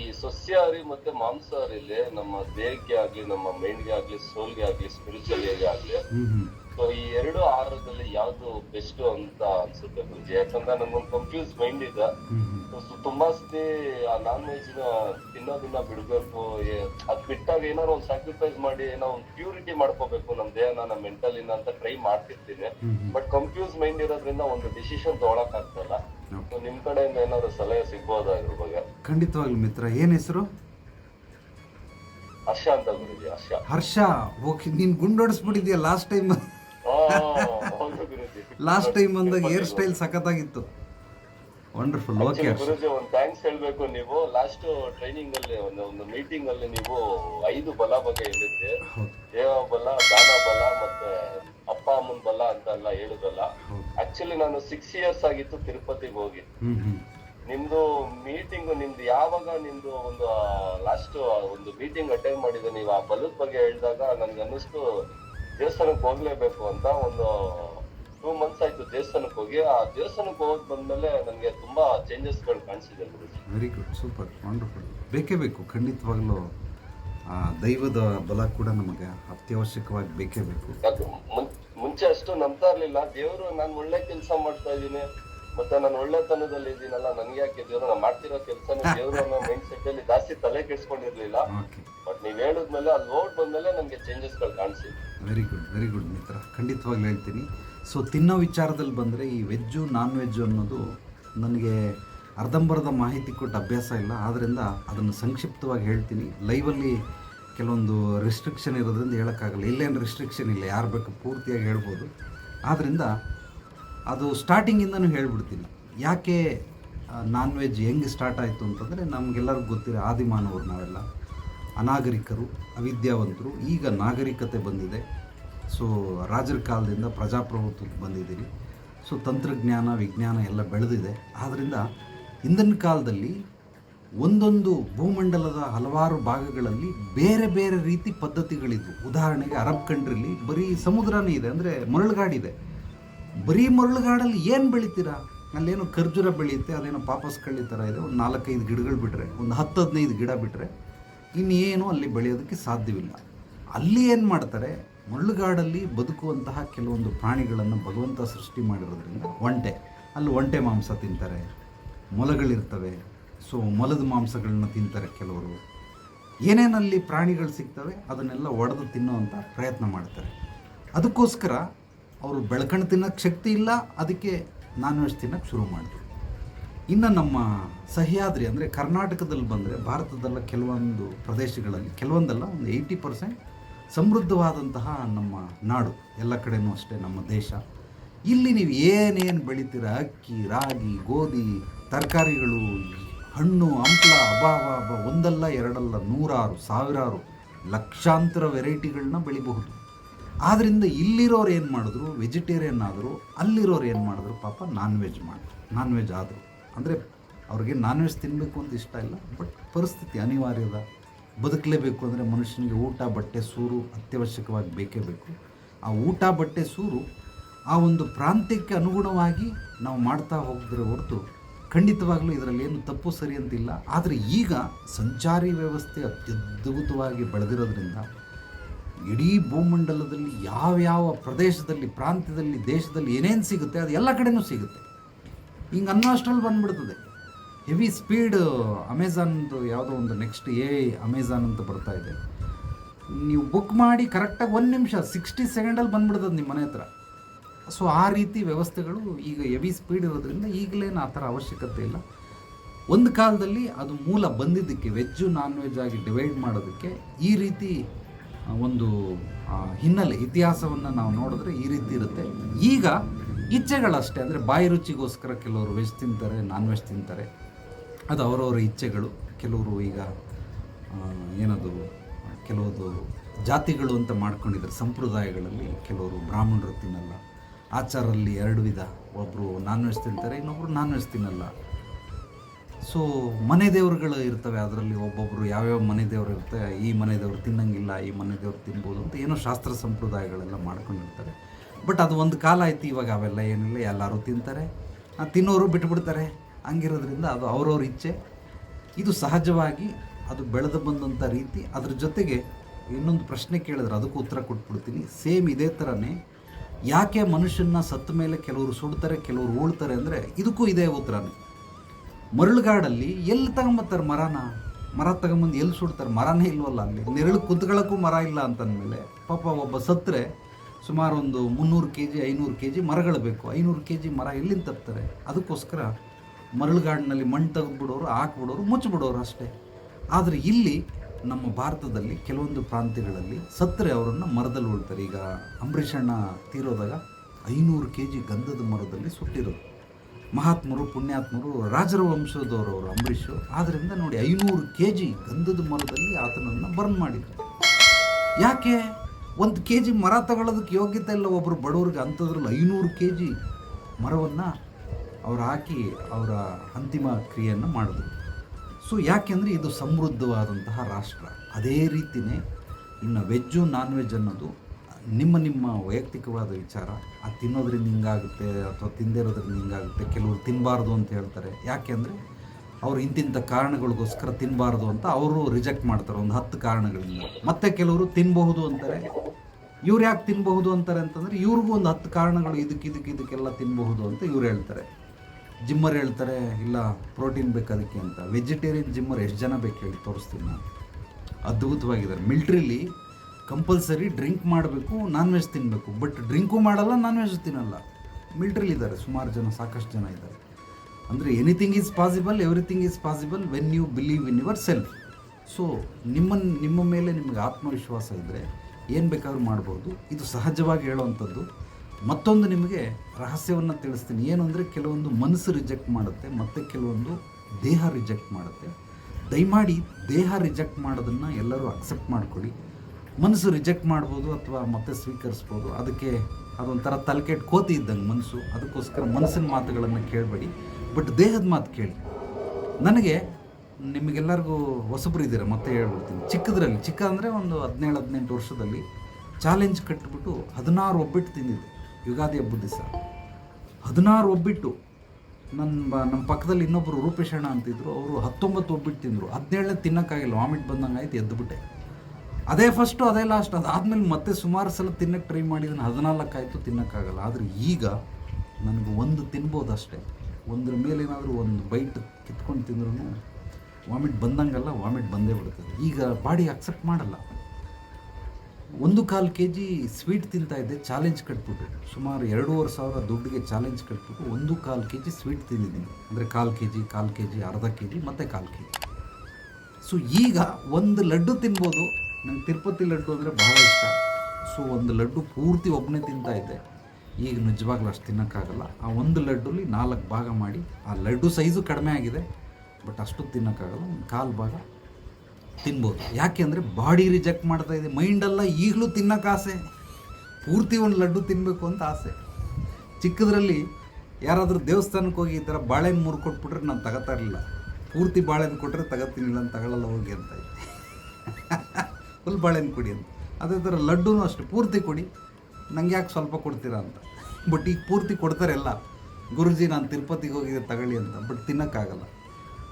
ಈ ಸಸ್ಯಾಹಾರಿ ಮತ್ತೆ ಮಾಂಸಾಹಾರಿಲಿ ನಮ್ಮ ದೇಹಕ್ಕೆ ಆಗ್ಲಿ ನಮ್ಮ ಮೈಂಡ್ಗೆ ಆಗ್ಲಿ ಸೋಲ್ಗೆ ಆಗ್ಲಿ ಸ್ಪಿರಿಚುವಲ್ಗೆ ಆಗ್ಲಿ ಸೊ ಈ ಎರಡು ಆಹಾರದಲ್ಲಿ ಯಾವ್ದು ಬೆಸ್ಟ್ ಅಂತ ಅನ್ಸುತ್ತೆ ಗುರುಜಿ ಯಾಕಂದ್ರೆ ನನ್ಗೊಂದು ಕನ್ಫ್ಯೂಸ್ ಮೈಂಡ್ ಇದೆ. ಸೊ ತುಂಬಾ ಸತಿ ಆ ನಾನ್ ವೆಜ್ನ ತಿನ್ನೋದನ್ನ ಬಿಡ್ಬೇಕು ಅದ್ ಬಿಟ್ಟಾಗ ಏನಾರು ಒಂದ್ ಸ್ಯಾಕ್ರಿಫೈಸ್ ಮಾಡಿ ಏನೋ ಒಂದ್ ಪ್ಯೂರಿಟಿ ಮಾಡ್ಕೋಬೇಕು ನಮ್ ದೇಹನ ನಮ್ ಮೆಂಟಲಿನ ಅಂತ ಟ್ರೈ ಮಾಡ್ತಿರ್ತೀನಿ. ಬಟ್ ಕನ್ಫ್ಯೂಸ್ ಮೈಂಡ್ ಇರೋದ್ರಿಂದ ಒಂದು ಡಿಸಿಷನ್ ತಗೊಳಕ್ ಆಗ್ತಲ್ಲ. ಸೊ ನಿಮ್ ಕಡೆಯಿಂದ ಏನಾದ್ರು ಸಲಹೆ ಸಿಗ್ಬೋದಾ ಇದ್ರ ಬಗ್ಗೆ? ಖಂಡಿತವಾಗ್ಲಿ ಮಿತ್ರ. ಏನ್ ಹೆಸರು? ಹರ್ಷ ಅಂತ ಗುರುಜಿ ಹರ್ಷ. ಹರ್ಷ. ಓಕೆ ನೀನ್ ಗುಂಡೋಡಿಸ್ಬಿಟ್ಟಿದ್ಯಾ ಲಾಸ್ಟ್ ಟೈಮ್ ಲಾಸ್ಟ್ ಟೈಮ್ ಬಂದಾಗ ಹೇರ್ ಸ್ಟೈಲ್ ಸಖತ್ತಾಗಿತ್ತು. ವಂಡರ್ಫುಲ್ ಓಕೆ ಗುರುಜಿ ಒಂದು ಥ್ಯಾಂಕ್ಸ್ ಹೇಳಬೇಕು ನೀವು. ಲಾಸ್ಟ್ ಟ್ರೈನಿಂಗ್ ಅಲ್ಲಿ ಒಂದು ಒಂದು ಮೀಟಿಂಗ್ ಅಲ್ಲಿ ನೀವು ಐದು ಬಲ ಬಗ್ಗೆ ಹೇಳಿದ್ರಿ. ದೇವ ಬಲ ದಾನ ಬಲ ಮತ್ತೆ ಅಪ್ಪ ಅಮ್ಮನ ಬಲ ಅಂತ ಎಲ್ಲ ಹೇಳುದಲ್ಲ. ಆಕ್ಚುಲಿ ನಾನು ಸಿಕ್ಸ್ ಇಯರ್ಸ್ ಆಗಿತ್ತು ತಿರುಪತಿಗೆ ಹೋಗಿ. ನಿಮ್ದು ಮೀಟಿಂಗ್ ನಿಮ್ದು ಯಾವಾಗ ನಿಮ್ದು ಒಂದು ಲಾಸ್ಟ್ ಒಂದು ಮೀಟಿಂಗ್ ಅಟೆಂಡ್ ಮಾಡಿದ ನೀವು? ಆ ಬಲದ ಬಗ್ಗೆ ಹೇಳಿದಾಗ ನನ್ಗೆ ಅನ್ನಿಸ್ತು ದೇವಸ್ಥಾನಕ್ಕೆ ಹೋಗ್ಲೇಬೇಕು ಅಂತ ಒಂದು ಟೂ ಮಂತ್ಸ್ ಆಯ್ತು ದೇವಸ್ಥಾನಕ್ಕೆ ಹೋಗಿ. ಆ ದೇವಸ್ಥಾನಕ್ಕೆ ಹೋಗಿ ಬಂದ್ಮೇಲೆ ನನಗೆ ತುಂಬಾ ಚೇಂಜಸ್ಗಳು ಕಾಣಿಸಿದೆ Guruji. Very good super wonderful ಬೇಕೇ ಬೇಕು. ಖಂಡಿತವಾಗ್ಲೂ ಆ ದೈವದ ಬಲ ಕೂಡ ನಮಗೆ ಅತ್ಯವಶ್ಯಕವಾಗಿ ಬೇಕೇ ಬೇಕು. ಯಾಕೆ ಮುಂ- ಮುಂಚೆ ಅಷ್ಟು ನಂಬ್ತಾ ಇರ್ಲಿಲ್ಲ. ದೇವರು ನಾನು ಒಳ್ಳೆ ಕೆಲಸ ಮಾಡ್ತಾ ಇದೀನಿ ಮತ್ತೆ ನಾನು ಒಳ್ಳೆತನದಲ್ಲಿ ಇದ್ದೀನಲ್ಲ ನನ್ಗೆ ಯಾಕೆ ದೇವ್ರು? ನಾನು ಮಾಡ್ತಿರೋ ಕೆಲಸನ ದೇವ್ರು ಅನ್ನೋ ಮೈಂಡ್ ಸೆಟ್ ಅಲ್ಲಿ ಜಾಸ್ತಿ ತಲೆ ಕೆಡ್ಸ್ಕೊಂಡಿರ್ಲಿಲ್ಲ. ಬಟ್ ನೀವ್ ಹೇಳಿದ್ಮೇಲೆ ಅಲ್ಲಿ ನೋಡ್ ಬಂದ್ಮೇಲೆ ನನ್ಗೆ ಚೇಂಜಸ್ಗಳು ಕಾಣಿಸಿದೆ ವೆರಿ ಗುಡ್ ವೆರಿ ಗುಡ್ ಮಿತ್ರ. ಖಂಡಿತವಾಗ್ಲೂ ಹೇಳ್ತೀನಿ. ಸೊ ತಿನ್ನೋ ವಿಚಾರದಲ್ಲಿ ಬಂದರೆ ಈ ವೆಜ್ಜು ನಾನ್ ವೆಜ್ಜು ಅನ್ನೋದು ನನಗೆ ಅರ್ಧಂಬರ್ಧ ಮಾಹಿತಿ ಕೊಟ್ಟ ಅಭ್ಯಾಸ ಇಲ್ಲ. ಆದ್ದರಿಂದ ಅದನ್ನು ಸಂಕ್ಷಿಪ್ತವಾಗಿ ಹೇಳ್ತೀನಿ. ಲೈವಲ್ಲಿ ಕೆಲವೊಂದು ರೆಸ್ಟ್ರಿಕ್ಷನ್ ಇರೋದ್ರಿಂದ ಹೇಳೋಕ್ಕಾಗಲ್ಲ. ಇಲ್ಲೇನು ರೆಸ್ಟ್ರಿಕ್ಷನ್ ಇಲ್ಲ? ಯಾರು ಬೇಕು? ಪೂರ್ತಿಯಾಗಿ ಹೇಳ್ಬೋದು. ಆದ್ದರಿಂದ ಅದು ಸ್ಟಾರ್ಟಿಂಗಿಂದನೂ ಹೇಳ್ಬಿಡ್ತೀನಿ. ಯಾಕೆ ನಾನ್ ವೆಜ್ ಹೆಂಗೆ ಸ್ಟಾರ್ಟ್ ಆಯಿತು ಅಂತಂದರೆ ನಮಗೆಲ್ಲರಿಗೂ ಗೊತ್ತಿರೋ ಆದಿಮಾನವರು ನಾವೆಲ್ಲ. ಅನಾಗರಿಕರು, ಅವಿದ್ಯಾವಂತರು, ಈಗ ನಾಗರಿಕತೆ ಬಂದಿದೆ. ಸೊ ರಾಜರ ಕಾಲದಿಂದ ಪ್ರಜಾಪ್ರಭುತ್ವಕ್ಕೆ ಬಂದಿದ್ದೀರಿ. ಸೊ ತಂತ್ರಜ್ಞಾನ, ವಿಜ್ಞಾನ ಎಲ್ಲ ಬೆಳೆದಿದೆ. ಆದ್ದರಿಂದ ಹಿಂದಿನ ಕಾಲದಲ್ಲಿ ಒಂದೊಂದು ಭೂಮಂಡಲದ ಹಲವಾರು ಭಾಗಗಳಲ್ಲಿ ಬೇರೆ ಬೇರೆ ರೀತಿ ಪದ್ಧತಿಗಳಿದ್ವು. ಉದಾಹರಣೆಗೆ ಅರಬ್ ಕಂಟ್ರಿಲಿ ಬರೀ ಸಮುದ್ರನೇ ಇದೆ, ಅಂದರೆ ಮರಳುಗಾಡಿದೆ. ಬರೀ ಮರಳುಗಾಡಲ್ಲಿ ಏನು ಬೆಳಿತೀರಾ? ಅಲ್ಲೇನೋ ಖರ್ಜೂರ ಬೆಳೆಯುತ್ತೆ ಅದೇನೋ ಪಾಪಸ್ ಕಳ್ಳಿ ಥರ ಇದೆ. ಒಂದು ನಾಲ್ಕೈದು ಗಿಡಗಳು ಬಿಟ್ಟರೆ ಒಂದು ಹತ್ತು ಹದಿನೈದು ಗಿಡ ಬಿಟ್ಟರೆ ಇನ್ನೇನು ಅಲ್ಲಿ ಬೆಳೆಯೋದಕ್ಕೆ ಸಾಧ್ಯವಿಲ್ಲ. ಅಲ್ಲಿ ಏನು ಮಾಡ್ತಾರೆ? ಮುಳ್ಳುಗಾಡಲ್ಲಿ ಬದುಕುವಂತಹ ಕೆಲವೊಂದು ಪ್ರಾಣಿಗಳನ್ನು ಭಗವಂತ ಸೃಷ್ಟಿ ಮಾಡಿರೋದ್ರಿಂದ ಒಂಟೆ. ಅಲ್ಲಿ ಒಂಟೆ ಮಾಂಸ ತಿಂತಾರೆ. ಮೊಲಗಳಿರ್ತವೆ. ಸೊ ಮೊಲದ ಮಾಂಸಗಳನ್ನ ತಿಂತಾರೆ ಕೆಲವರು. ಏನೇನಲ್ಲಿ ಪ್ರಾಣಿಗಳು ಸಿಗ್ತವೆ? ಅದನ್ನೆಲ್ಲ ಒಡೆದು ತಿನ್ನುವಂಥ ಪ್ರಯತ್ನ ಮಾಡ್ತಾರೆ. ಅದಕ್ಕೋಸ್ಕರ ಅವರು ಬೆಳ್ಕೊಂಡು ತಿನ್ನೋಕ್ಕೆ ಶಕ್ತಿ ಇಲ್ಲ, ಅದಕ್ಕೆ ನಾನ್ ವೆಜ್ ತಿನ್ನೋಕ್ಕೆ ಶುರು ಮಾಡಿದ್ರು. ಇನ್ನು ನಮ್ಮ ಸಹ್ಯಾದ್ರಿ ಅಂದರೆ ಕರ್ನಾಟಕದಲ್ಲಿ ಬಂದರೆ ಭಾರತದಲ್ಲ ಕೆಲವೊಂದು ಪ್ರದೇಶಗಳಲ್ಲಿ ಕೆಲವೊಂದಲ್ಲ ಒಂದು ಏಯ್ಟಿ ಪರ್ಸೆಂಟ್ ಸಮೃದ್ಧವಾದಂತಹ ನಮ್ಮ ನಾಡು, ಎಲ್ಲ ಕಡೆಯೂ ಅಷ್ಟೇ ನಮ್ಮ ದೇಶ. ಇಲ್ಲಿ ನೀವು ಏನೇನು ಬೆಳಿತೀರ, ಅಕ್ಕಿ, ರಾಗಿ, ಗೋಧಿ, ತರಕಾರಿಗಳು, ಹಣ್ಣು, ಹಂಪಲ ಅಬ ಒಂದಲ್ಲ ಎರಡಲ್ಲ ನೂರಾರು, ಸಾವಿರಾರು ಲಕ್ಷಾಂತರ ವೆರೈಟಿಗಳನ್ನ ಬೆಳಿಬಹುದು. ಆದ್ದರಿಂದ ಇಲ್ಲಿರೋರು ಏನು ಮಾಡಿದ್ರು? ವೆಜಿಟೇರಿಯನ್ ಆದರು, ಅಲ್ಲಿರೋರು ಏನು ಮಾಡಿದ್ರು? ಪಾಪ ನಾನ್ ವೆಜ್ ಮಾಡಿದ್ರು ನಾನ್ ವೆಜ್ ಆದರು. ಅಂದರೆ ಅವ್ರಿಗೆ ನಾನ್ ವೆಜ್ ತಿನ್ನಬೇಕು ಅಂತ ಇಷ್ಟ ಇಲ್ಲ ಬಟ್ ಪರಿಸ್ಥಿತಿ ಅನಿವಾರ್ಯದ. ಬದುಕಲೇಬೇಕು ಅಂದರೆ ಮನುಷ್ಯನಿಗೆ ಊಟ, ಬಟ್ಟೆ, ಸೂರು ಅತ್ಯವಶ್ಯಕವಾಗಿ ಬೇಕೇ ಬೇಕು. ಆ ಊಟ, ಬಟ್ಟೆ, ಸೂರು ಆ ಒಂದು ಪ್ರಾಂತ್ಯಕ್ಕೆ ಅನುಗುಣವಾಗಿ ನಾವು ಮಾಡ್ತಾ ಹೋಗಿದ್ರೆ ಹೊರತು ಖಂಡಿತವಾಗ್ಲೂ ಇದರಲ್ಲಿ ಏನು ತಪ್ಪು ಸರಿ ಅಂತಿಲ್ಲ. ಆದರೆ ಈಗ ಸಂಚಾರಿ ವ್ಯವಸ್ಥೆ ಅತ್ಯದ್ಭುತವಾಗಿ ಬೆಳೆದಿರೋದ್ರಿಂದ ಇಡೀ ಭೂಮಂಡಲದಲ್ಲಿ ಯಾವ್ಯಾವ ಪ್ರದೇಶದಲ್ಲಿ, ಪ್ರಾಂತ್ಯದಲ್ಲಿ, ದೇಶದಲ್ಲಿ ಏನೇನು ಸಿಗುತ್ತೆ, ಅದು ಎಲ್ಲ ಕಡೆನೂ ಸಿಗುತ್ತೆ. ಹಿಂಗೆ ಅನ್ನೋ ಅಷ್ಟರಲ್ಲಿ ಬಂದ್ಬಿಡ್ತದೆ. ಹೆವಿ ಸ್ಪೀಡ್ ಅಮೆಝಾನ್ದು ಯಾವುದೋ ಒಂದು ನೆಕ್ಸ್ಟ್ ಎ ಅಮೆಝಾನ್ ಅಂತ ಬರ್ತಾ ಇದೆ. ನೀವು ಬುಕ್ ಮಾಡಿ ಕರೆಕ್ಟಾಗಿ ಒಂದು ನಿಮಿಷ ಸಿಕ್ಸ್ಟಿ ಸೆಕೆಂಡಲ್ಲಿ ಬಂದ್ಬಿಡ್ತದೆ ನಿಮ್ಮ ಮನೆ ಹತ್ರ. ಸೊ ಆ ರೀತಿ ವ್ಯವಸ್ಥೆಗಳು ಈಗ ಹೆವಿ ಸ್ಪೀಡ್ ಇರೋದ್ರಿಂದ ಈಗಲೇನು ಆ ಥರ ಅವಶ್ಯಕತೆ ಇಲ್ಲ. ಒಂದು ಕಾಲದಲ್ಲಿ ಅದು ಮೂಲ ಬಂದಿದ್ದಕ್ಕೆ ವೆಜ್ಜು ನಾನ್ ವೆಜ್ ಆಗಿ ಡಿವೈಡ್ ಮಾಡೋದಕ್ಕೆ ಈ ರೀತಿ ಒಂದು ಹಿನ್ನೆಲೆ, ಇತಿಹಾಸವನ್ನು ನಾವು ನೋಡಿದ್ರೆ ಈ ರೀತಿ ಇರುತ್ತೆ. ಈಗ ಇಚ್ಛೆಗಳಷ್ಟೇ, ಅಂದರೆ ಬಾಯಿ ರುಚಿಗೋಸ್ಕರ ಕೆಲವರು ವೆಜ್ ತಿಂತಾರೆ ನಾನ್ ವೆಜ್ ತಿಂತಾರೆ. ಅದು ಅವರವರ ಇಚ್ಛೆಗಳು. ಕೆಲವರು ಈಗ ಏನದು ಕೆಲವೊಂದು ಜಾತಿಗಳು ಅಂತ ಮಾಡ್ಕೊಂಡಿದ್ದಾರೆ. ಸಂಪ್ರದಾಯಗಳಲ್ಲಿ ಕೆಲವರು ಬ್ರಾಹ್ಮಣರು ತಿನ್ನಲ್ಲ. ಆಚಾರಲ್ಲಿ ಎರಡು ವಿಧ. ಒಬ್ಬರು ನಾನ್ ವೆಜ್ ತಿಂತಾರೆ ಇನ್ನೊಬ್ಬರು ನಾನ್ ವೆಜ್ ತಿನ್ನಲ್ಲ. ಸೊ ಮನೆ ದೇವರುಗಳು ಇರ್ತವೆ, ಅದರಲ್ಲಿ ಒಬ್ಬೊಬ್ಬರು ಯಾವ್ಯಾವ ಮನೆ ದೇವರು ಇರುತ್ತೆ, ಈ ಮನೆ ದೇವರು ತಿನ್ನಂಗಿಲ್ಲ, ಈ ಮನೆ ದೇವರು ತಿನ್ಬೋದು ಅಂತ ಏನೋ ಶಾಸ್ತ್ರ ಸಂಪ್ರದಾಯಗಳೆಲ್ಲ ಮಾಡ್ಕೊಂಡಿರ್ತಾರೆ. ಬಟ್ ಅದು ಒಂದು ಕಾಲ ಆಯ್ತು, ಇವಾಗ ಅವೆಲ್ಲ ಏನಿಲ್ಲ, ಎಲ್ಲರೂ ತಿಂತಾರೆ. ತಿನ್ನೋರು ಬಿಟ್ಬಿಡ್ತಾರೆ. ಹಂಗಿರೋದ್ರಿಂದ ಅದು ಅವ್ರವ್ರ ಇಚ್ಛೆ. ಇದು ಸಹಜವಾಗಿ ಅದು ಬೆಳೆದು ಬಂದಂಥ ರೀತಿ. ಅದ್ರ ಜೊತೆಗೆ ಇನ್ನೊಂದು ಪ್ರಶ್ನೆ ಕೇಳಿದ್ರೆ ಅದಕ್ಕೂ ಉತ್ತರ ಕೊಟ್ಬಿಡ್ತೀನಿ. ಸೇಮ್ ಇದೇ ಥರನೇ ಯಾಕೆ ಮನುಷ್ಯನ ಸತ್ತ ಮೇಲೆ ಕೆಲವರು ಸುಡ್ತಾರೆ, ಕೆಲವರು ಉಳ್ತಾರೆ ಅಂದರೆ ಇದಕ್ಕೂ ಇದೇ ಉತ್ತರನೇ. ಮರಳುಗಾಡಲ್ಲಿ ಎಲ್ಲಿ ತಗೊಂಬತ್ತಾರೆ ಮರನ? ಮರ ತಗೊಂಬಂದು ಎಲ್ಲಿ ಸುಡ್ತಾರೆ? ಮರನೇ ಇಲ್ವಲ್ಲ ಅಲ್ಲಿ? ನೆರಳು ಕುತ್ಕೊಳ್ಳೋಕ್ಕೂ ಮರ ಇಲ್ಲ ಅಂತಂದಮೇಲೆ ಪಾಪ ಒಬ್ಬ ಸತ್ತರೆ ಸುಮಾರು ಒಂದು ಮುನ್ನೂರು ಕೆ ಜಿ ಐನೂರು ಕೆ ಜಿ ಮರಗಳು ಬೇಕು. ಐನೂರು ಕೆ ಜಿ ಮರ ಎಲ್ಲಿಂದ ತರ್ತಾರೆ? ಅದಕ್ಕೋಸ್ಕರ ಮರಳುಗಾಡಿನಲ್ಲಿ ಮಣ್ಣು ತೆಗೆದ್ಬಿಡೋರು, ಹಾಕ್ಬಿಡೋರು, ಮುಚ್ಚಿಬಿಡೋರು ಅಷ್ಟೇ. ಆದರೆ ಇಲ್ಲಿ ನಮ್ಮ ಭಾರತದಲ್ಲಿ ಕೆಲವೊಂದು ಪ್ರಾಂತ್ಯಗಳಲ್ಲಿ ಸತ್ತರೆ ಅವರನ್ನು ಮರದಲ್ಲಿ ಉಳ್ತಾರೆ. ಈಗ ಅಂಬರೀಷಣ್ಣ ತೀರೋದಾಗ ಐನೂರು ಕೆ ಜಿ ಗಂಧದ ಮರದಲ್ಲಿ ಸುಟ್ಟಿರೋದು. ಮಹಾತ್ಮರು, ಪುಣ್ಯಾತ್ಮರು, ರಾಜರ ವಂಶದವರು ಅವರು ಅಂಬರೀಷು ಆದ್ದರಿಂದ ನೋಡಿ ಐನೂರು ಕೆ ಜಿ ಗಂಧದ ಮರದಲ್ಲಿ ಆತನನ್ನು ಬರ್ನ್ ಮಾಡಿದ್ರು. ಯಾಕೆ? ಒಂದು ಕೆ ಜಿ ಮರ ತಗೊಳ್ಳೋದಕ್ಕೆ ಯೋಗ್ಯತೆ ಇಲ್ಲ. ಒಬ್ಬರು ಬಡವ್ರಿಗೆ ಅಂಥದ್ರಲ್ಲಿ ಐನೂರು ಕೆ ಜಿ ಮರವನ್ನು ಅವ್ರು ಹಾಕಿ ಅವರ ಅಂತಿಮ ಕ್ರಿಯೆಯನ್ನು ಮಾಡಿದ್ರು. ಸೊ ಯಾಕೆಂದರೆ ಇದು ಸಮೃದ್ಧವಾದಂತಹ ರಾಷ್ಟ್ರ. ಅದೇ ರೀತಿಯೇ ಇನ್ನು ವೆಜ್ಜು ನಾನ್ ವೆಜ್ ಅನ್ನೋದು ನಿಮ್ಮ ನಿಮ್ಮ ವೈಯಕ್ತಿಕವಾದ ವಿಚಾರ, ಆ ತಿನ್ನೋದ್ರಿಂದ ಹಿಂಗಾಗುತ್ತೆ ಅಥವಾ ತಿಂದಿರೋದ್ರಿಂದ ಹಿಂಗಾಗುತ್ತೆ, ಕೆಲವರು ತಿನ್ನಬಾರ್ದು ಅಂತ ಹೇಳ್ತಾರೆ. ಯಾಕೆ ಅಂದರೆ ಅವರು ಇಂತಿಂಥ ಕಾರಣಗಳಿಗೋಸ್ಕರ ತಿನ್ನಬಾರ್ದು ಅಂತ ಅವರು ರಿಜೆಕ್ಟ್ ಮಾಡ್ತಾರೆ, ಒಂದು ಹತ್ತು ಕಾರಣಗಳಿಂದ. ಮತ್ತೆ ಕೆಲವರು ತಿನ್ನಬಹುದು ಅಂತಾರೆ. ಇವ್ರು ಯಾಕೆ ತಿನ್ನಬಹುದು ಅಂತಾರೆ ಅಂತಂದರೆ, ಇವ್ರಿಗೂ ಒಂದು ಹತ್ತು ಕಾರಣಗಳು ಇದಕ್ಕೆ ಇದಕ್ಕೆ ಇದಕ್ಕೆಲ್ಲ ತಿನ್ನಬಹುದು ಅಂತ ಇವ್ರು ಹೇಳ್ತಾರೆ. ಜಿಮ್ಮರ್ ಹೇಳ್ತಾರೆ, ಇಲ್ಲ, ಪ್ರೋಟೀನ್ ಬೇಕು ಅದಕ್ಕೆ ಅಂತ. ವೆಜಿಟೇರಿಯನ್ ಜಿಮ್ಮರ್ ಎಷ್ಟು ಜನ ಬೇಕು ಹೇಳಿ ತೋರಿಸ್ತೀನಿ ನಾನು. ಅದ್ಭುತವಾಗಿದ್ದಾರೆ. ಮಿಲ್ಟ್ರಿಲಿ ಕಂಪಲ್ಸರಿ ಡ್ರಿಂಕ್ ಮಾಡಬೇಕು ನಾನ್ ವೆಜ್ ತಿನ್ನಬೇಕು ಬಟ್ ಡ್ರಿಂಕು ಮಾಡಲ್ಲ ನಾನ್ ವೆಜ್ ತಿನ್ನಲ್ಲ. ಮಿಲ್ಟ್ರಿಲಿ ಇದ್ದಾರೆ, ಸುಮಾರು ಜನ, ಸಾಕಷ್ಟು ಜನ ಇದ್ದಾರೆ. ಅಂದರೆ anything is possible everything is possible when you believe in yourself so ನಿಮ್ಮ ನಿಮ್ಮ ಮೇಲೆ ನಿಮಗೆ ಆತ್ಮವಿಶ್ವಾಸ ಇದ್ದರೆ ಏನು ಬೇಕಾದ್ರೂ ಮಾಡ್ಬೋದು. ಇದು ಸಹಜವಾಗಿ ಹೇಳುವಂಥದ್ದು. ಮತ್ತೊಂದು ನಿಮಗೆ ರಹಸ್ಯವನ್ನು ತಿಳಿಸ್ತೀನಿ. ಏನು ಅಂದರೆ ಕೆಲವೊಂದು ಮನಸ್ಸು ರಿಜೆಕ್ಟ್ ಮಾಡುತ್ತೆ, ಮತ್ತು ಕೆಲವೊಂದು ದೇಹ ರಿಜೆಕ್ಟ್ ಮಾಡುತ್ತೆ. ದಯಮಾಡಿ ದೇಹ ರಿಜೆಕ್ಟ್ ಮಾಡೋದನ್ನು ಎಲ್ಲರೂ ಅಕ್ಸೆಪ್ಟ್ ಮಾಡ್ಕೊಳ್ಳಿ. ಮನಸ್ಸು ರಿಜೆಕ್ಟ್ ಮಾಡ್ಬೋದು ಅಥವಾ ಮತ್ತೆ ಸ್ವೀಕರಿಸ್ಬೋದು. ಅದಕ್ಕೆ ಅದೊಂಥರ ತಲೆಕೆಟ್ಟು ಕೋತಿ ಇದ್ದಂಗೆ ಮನಸ್ಸು. ಅದಕ್ಕೋಸ್ಕರ ಮನಸ್ಸಿನ ಮಾತುಗಳನ್ನು ಕೇಳಬೇಡಿ. ಬಟ್ ದೇಹದ ಮಾತು ಕೇಳಿ. ನನಗೆ ನಿಮಗೆಲ್ಲರಿಗೂ ಹೊಸಬ್ರು ಇದ್ದೀರ? ಮತ್ತೆ ಹೇಳ್ಬಿಡ್ತೀನಿ. ಚಿಕ್ಕದ್ರಲ್ಲಿ, ಚಿಕ್ಕ ಅಂದರೆ ಒಂದು ಹದಿನೇಳು, ಹದಿನೆಂಟು ವರ್ಷದಲ್ಲಿ ಚಾಲೆಂಜ್ ಕಟ್ಟಿಬಿಟ್ಟು ಹದಿನಾರು ಒಬ್ಬಿಟ್ಟು ತಿಂದಿದ್ದೆ. ಯುಗಾದಿ ಹಬ್ಬದ ದಿವಸ. ಹದಿನಾರು ಒಬ್ಬಿಟ್ಟು ನನ್ನ ನಮ್ಮ ಪಕ್ಕದಲ್ಲಿ ಇನ್ನೊಬ್ಬರು ರೂಪೇಶಣ್ಣ ಅಂತಿದ್ರು. ಅವರು ಹತ್ತೊಂಬತ್ತು ಒಬ್ಬಿಟ್ಟು ತಿಂದರು. ಹದಿನೇಳನೇ ತಿನ್ನೋಕ್ಕಾಗಿಲ್ಲ. ವಾಮಿಟ್ ಬಂದಂಗೆ ಆಯ್ತು ಎದ್ದುಬಿಟ್ಟೆ ಅದೇ ಫಸ್ಟು ಅದೇ ಲಾಸ್ಟ್ ಅದಾದಮೇಲೆ ಮತ್ತೆ ಸುಮಾರು ಸಲ ತಿನ್ನಕ್ಕೆ ಟ್ರೈ ಮಾಡಿದ್ದೀನಿ ಹದಿನಾಲ್ಕು ಆಯಿತು ತಿನ್ನೋಕ್ಕಾಗಲ್ಲ. ಆದರೆ ಈಗ ನನಗೆ ಒಂದು ತಿನ್ಬೋದು ಅಷ್ಟೇ ಒಂದ್ರ ಮೇಲೆ ಏನಾದರೂ ಒಂದು ಬೈಟ್ ಕಿತ್ಕೊಂಡು ತಿಂದ್ರೂ ವಾಮಿಟ್ ಬಂದಂಗಲ್ಲ ವಾಮಿಟ್ ಬಂದೇ ಬಿಡ್ತದೆ. ಈಗ ಬಾಡಿ ಅಕ್ಸೆಪ್ಟ್ ಮಾಡಲ್ಲ. ಒಂದು ಕಾಲು ಕೆ ಜಿ ಸ್ವೀಟ್ ತಿಂತಾ ಇದ್ದೆ ಚಾಲೆಂಜ್ ಕಟ್ಬಿಟ್ಟು. ಸುಮಾರು ಎರಡೂವರೆ ಸಾವಿರ ದುಡ್ಡಿಗೆ ಚಾಲೆಂಜ್ ಕಟ್ಬಿಟ್ಟು ಒಂದು ಕಾಲು ಕೆ ಜಿ ಸ್ವೀಟ್ ತಿಂದಿದ್ದೀನಿ. ಅಂದರೆ ಕಾಲು ಕೆ ಜಿ ಕಾಲು ಕೆ ಜಿ ಅರ್ಧ ಕೆ ಜಿ ಮತ್ತು ಕಾಲು ಕೆ ಜಿ ಸೊ ಈಗ ಒಂದು ಲಡ್ಡು ತಿನ್ಬೋದು ನಂಗೆ ತಿರುಪತಿ ಲಡ್ಡು ಅಂದರೆ ಬಹಳ ಇಷ್ಟ. ಸೊ ಒಂದು ಲಡ್ಡು ಪೂರ್ತಿ ಒಬ್ಬನೇ ತಿಂತಾ ಇದ್ದೆ. ಈಗ ನಿಜವಾಗ್ಲೂ ಅಷ್ಟು ತಿನ್ನೋಕ್ಕಾಗಲ್ಲ. ಆ ಒಂದು ಲಡ್ಡುಲಿ ನಾಲ್ಕು ಭಾಗ ಮಾಡಿ, ಆ ಲಡ್ಡು ಸೈಜು ಕಡಿಮೆ ಆಗಿದೆ, ಬಟ್ ಅಷ್ಟು ತಿನ್ನೋಕ್ಕಾಗಲ್ಲ. ಒಂದು ಕಾಲು ಭಾಗ ತಿನ್ಬೋದು. ಯಾಕೆ ಅಂದರೆ ಬಾಡಿ ರಿಜೆಕ್ಟ್ ಮಾಡ್ತಾ ಇದೆ. ಮೈಂಡೆಲ್ಲ ಈಗಲೂ ತಿನ್ನೋಕೆ ಆಸೆ. ಪೂರ್ತಿ ಒಂದು ಲಡ್ಡು ತಿನ್ನಬೇಕು ಅಂತ ಆಸೆ. ಚಿಕ್ಕದ್ರಲ್ಲಿ ಯಾರಾದರೂ ದೇವಸ್ಥಾನಕ್ಕೆ ಹೋಗಿ ಈ ಥರ ಬಾಳೆಹಣ್ಣು ಮೂರು ಕೊಟ್ಬಿಟ್ರೆ ನಾನು ತಗೋತಾ ಇರಲಿಲ್ಲ. ಪೂರ್ತಿ ಬಾಳೆಹಣ್ಣು ಕೊಟ್ಟರೆ ತಗೋತೀನಿಲ್ಲ ಅಂತ ತಗೊಳ್ಳಲ್ಲ ಹೋಗಿ ಅಂತ. ಫುಲ್ ಬಾಳೆಹಣ್ಣು ಕೊಡಿ ಅಂತ. ಅದೇ ಥರ ಲಡ್ಡುನೂ ಅಷ್ಟೇ, ಪೂರ್ತಿ ಕೊಡಿ. ನಂಗೆ ಯಾಕೆ ಸ್ವಲ್ಪ ಕೊಡ್ತೀರಾ ಅಂತ. ಬಟ್ ಈಗ ಪೂರ್ತಿ ಕೊಡ್ತಾರೆ ಎಲ್ಲ. ಗುರುಜಿ, ನಾನು ತಿರುಪತಿಗೆ ಹೋಗಿದ್ದೆ, ತಗೊಳ್ಳಿ ಅಂತ. ಬಟ್ ತಿನ್ನೋಕ್ಕಾಗಲ್ಲ.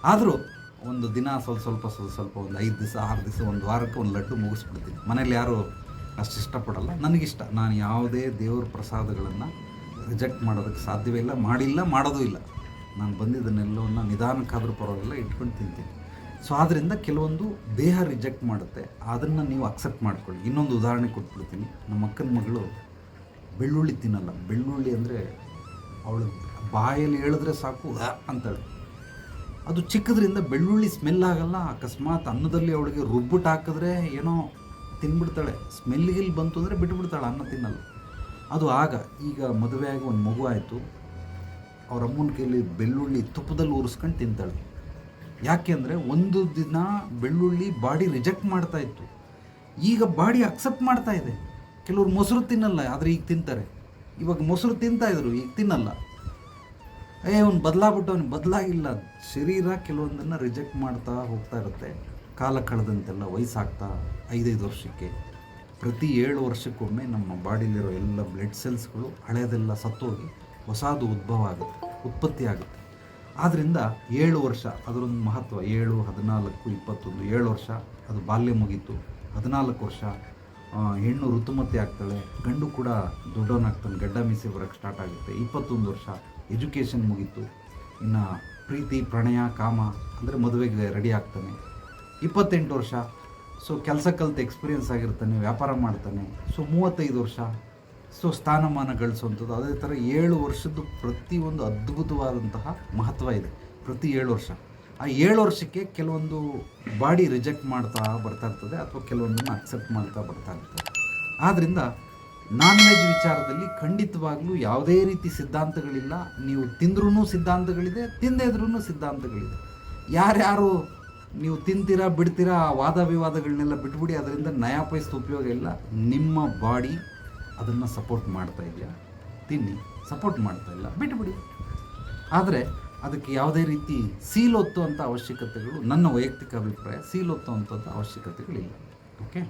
ಆದರೂ ಒಂದು ದಿನ ಸ್ವಲ್ಪ ಸ್ವಲ್ಪ ಸ್ವಲ್ಪ ಸ್ವಲ್ಪ, ಒಂದು ಐದು ದಿವಸ, ಆರು ದಿವಸ, ಒಂದು ವಾರಕ್ಕೆ ಒಂದು ಲಡ್ಡು ಮುಗಿಸ್ಬಿಡ್ತೀನಿ. ಮನೇಲಿ ಯಾರು ಅಷ್ಟು ಇಷ್ಟಪಡಲ್ಲ. ನನಗಿಷ್ಟ. ನಾನು ಯಾವುದೇ ದೇವ್ರ ಪ್ರಸಾದಗಳನ್ನು ರಿಜೆಕ್ಟ್ ಮಾಡೋದಕ್ಕೆ ಸಾಧ್ಯವೇ ಇಲ್ಲ, ಮಾಡಿಲ್ಲ, ಮಾಡೋದೂ ಇಲ್ಲ. ನಾನು ಬಂದಿದ್ದನ್ನೆಲ್ಲವನ್ನು ನಿಧಾನಕ್ಕಾದರೂ ಪರವಾಗಿಲ್ಲ, ಇಟ್ಕೊಂಡು ತಿಂತೀನಿ. ಸೊ ಆದ್ದರಿಂದ ಕೆಲವೊಂದು ದೇಹ ರಿಜೆಕ್ಟ್ ಮಾಡುತ್ತೆ. ಅದನ್ನು ನೀವು ಅಕ್ಸೆಪ್ಟ್ ಮಾಡ್ಕೊಳ್ಳಿ. ಇನ್ನೊಂದು ಉದಾಹರಣೆ ಕೊಟ್ಬಿಡ್ತೀನಿ. ನಮ್ಮ ಅಕ್ಕನ ಮಗಳು ಬೆಳ್ಳುಳ್ಳಿ ತಿನ್ನಲ್ಲ. ಬೆಳ್ಳುಳ್ಳಿ ಅಂದರೆ ಅವಳು ಬಾಯಲ್ಲಿ ಹೇಳಿದ್ರೆ ಸಾಕು ಅಂತೇಳಿ. ಅದು ಚಿಕ್ಕದ್ರಿಂದ ಬೆಳ್ಳುಳ್ಳಿ ಸ್ಮೆಲ್ ಆಗಲ್ಲ. ಅಕಸ್ಮಾತ್ ಅನ್ನದಲ್ಲಿ ಅವಳಿಗೆ ರುಬ್ಬಿಟ್ಟು ಹಾಕಿದ್ರೆ ಏನೋ ತಿನ್ಬಿಡ್ತಾಳೆ. ಸ್ಮೆಲ್ಗಿಲ್ಲಿ ಬಂತು ಅಂದರೆ ಬಿಟ್ಬಿಡ್ತಾಳೆ, ಅನ್ನ ತಿನ್ನಲ್ಲ. ಅದು ಆಗ, ಈಗ ಮದುವೆಯಾಗಿ ಒಂದು ಮಗು ಆಯಿತು. ಅವ್ರ ಅಮ್ಮನ ಕೈಲಿ ಬೆಳ್ಳುಳ್ಳಿ ತುಪ್ಪದಲ್ಲಿ ಉರಿಸ್ಕೊಂಡು ತಿಂತಾಳೆ. ಯಾಕೆ ಅಂದರೆ ಒಂದು ದಿನ ಬೆಳ್ಳುಳ್ಳಿ ಬಾಡಿ ರಿಜೆಕ್ಟ್ ಮಾಡ್ತಾ ಇತ್ತು. ಈಗ ಬಾಡಿ ಅಕ್ಸೆಪ್ಟ್ ಮಾಡ್ತಾ ಇದೆ. ಕೆಲವರು ಮೊಸರು ತಿನ್ನಲ್ಲ, ಆದರೆ ಈಗ ತಿಂತಾರೆ. ಇವಾಗ ಮೊಸರು ತಿಂತಾ ಇದ್ರು, ಈಗ ತಿನ್ನಲ್ಲ. ಏ, ಅವ್ನು ಬದಲಾಗ್ಬಿಟ್ಟು ಅವ್ನು ಬದಲಾಗಿಲ್ಲ. ಶರೀರ ಕೆಲವೊಂದನ್ನು ರಿಜೆಕ್ಟ್ ಮಾಡ್ತಾ ಹೋಗ್ತಾ ಇರುತ್ತೆ. ಕಾಲ ಕಳೆದಂತೆಲ್ಲ ವಯಸ್ಸಾಗ್ತಾ ಐದೈದು ವರ್ಷಕ್ಕೆ. ಪ್ರತಿ ಏಳು ವರ್ಷಕ್ಕೊಮ್ಮೆ ನಮ್ಮ ಬಾಡಿಲಿರೋ ಎಲ್ಲ ಬ್ಲಡ್ ಸೆಲ್ಸ್ಗಳು ಹಳೆಯದೆಲ್ಲ ಸತ್ತೋಗಿ ಹೊಸದು ಉದ್ಭವ ಆಗುತ್ತೆ, ಉತ್ಪತ್ತಿ ಆಗುತ್ತೆ. ಆದ್ದರಿಂದ ಏಳು ವರ್ಷ, ಅದರೊಂದು ಮಹತ್ವ, ಏಳು, ಹದಿನಾಲ್ಕು, ಇಪ್ಪತ್ತೊಂದು, ಏಳು ವರ್ಷ, ಅದು ಬಾಲ್ಯ ಮುಗೀತು. ಹದಿನಾಲ್ಕು ವರ್ಷ ಹೆಣ್ಣು ಋತುಮತಿ ಆಗ್ತಾಳೆ, ಗಂಡು ಕೂಡ ದೊಡ್ಡವನಾಗ್ತಾನೆ, ಗಡ್ಡ ಮೀಸೆ ಬರೋಕ್ಕೆ ಸ್ಟಾರ್ಟ್ ಆಗುತ್ತೆ. ಇಪ್ಪತ್ತೊಂದು ವರ್ಷ ಎಜುಕೇಷನ್ ಮುಗೀತು. ಇನ್ನು ಪ್ರೀತಿ, ಪ್ರಣಯ, ಕಾಮ, ಅಂದರೆ ಮದುವೆಗೆ ರೆಡಿ ಆಗ್ತಾನೆ. ಇಪ್ಪತ್ತೆಂಟು ವರ್ಷ ಸೊ ಕೆಲಸ ಕಲಿತು ಎಕ್ಸ್ಪೀರಿಯೆನ್ಸ್ ಆಗಿರ್ತಾನೆ, ವ್ಯಾಪಾರ ಮಾಡ್ತಾನೆ. ಸೊ ಮೂವತ್ತೈದು ವರ್ಷ ಸೊ ಸ್ಥಾನಮಾನ ಗಳಿಸುವಂಥದ್ದು. ಅದೇ ಥರ ಏಳು ವರ್ಷದ್ದು ಪ್ರತಿಯೊಂದು ಅದ್ಭುತವಾದಂತಹ ಮಹತ್ವ ಇದೆ ಪ್ರತಿ ಏಳು ವರ್ಷ. ಆ ಏಳು ವರ್ಷಕ್ಕೆ ಕೆಲವೊಂದು ಬಾಡಿ ರಿಜೆಕ್ಟ್ ಮಾಡ್ತಾ ಬರ್ತಾ ಇರ್ತದೆ ಅಥವಾ ಕೆಲವೊಂದನ್ನು ಅಕ್ಸೆಪ್ಟ್ ಮಾಡ್ತಾ ಬರ್ತಾ ಇರ್ತದೆ. ಆದ್ದರಿಂದ ನಾನ್ ವೆಜ್ ವಿಚಾರದಲ್ಲಿ ಖಂಡಿತವಾಗ್ಲೂ ಯಾವುದೇ ರೀತಿ ಸಿದ್ಧಾಂತಗಳಿಲ್ಲ. ನೀವು ತಿಂದ್ರೂ ಸಿದ್ಧಾಂತಗಳಿದೆ ತಿಂದೇ ಇದ್ರೂ ಸಿದ್ಧಾಂತಗಳಿದೆ. ಯಾರ್ಯಾರು ನೀವು ತಿಂತೀರಾ, ಬಿಡ್ತೀರಾ ವಾದ ವಿವಾದಗಳನ್ನೆಲ್ಲ ಬಿಟ್ಬಿಡಿ, ಅದರಿಂದ ನಯಾ ಉಪಯೋಗ ಇಲ್ಲ. ನಿಮ್ಮ ಬಾಡಿ ಅದನ್ನು ಸಪೋರ್ಟ್ ಮಾಡ್ತಾ ಇದೆಯಾ? ತಿನ್ನಿ ಸಪೋರ್ಟ್ ಮಾಡ್ತಾ ಇಲ್ಲ, ಬಿಟ್ಬಿಡಿ. ಆದರೆ ಅದಕ್ಕೆ ಯಾವುದೇ ರೀತಿ ಸೀಲ್ ಅಂತ ಅವಶ್ಯಕತೆಗಳು, ನನ್ನ ವೈಯಕ್ತಿಕ ಅಭಿಪ್ರಾಯ ಸೀಲ್ ಅಂತ ಅವಶ್ಯಕತೆಗಳಿಲ್ಲ. ಓಕೆ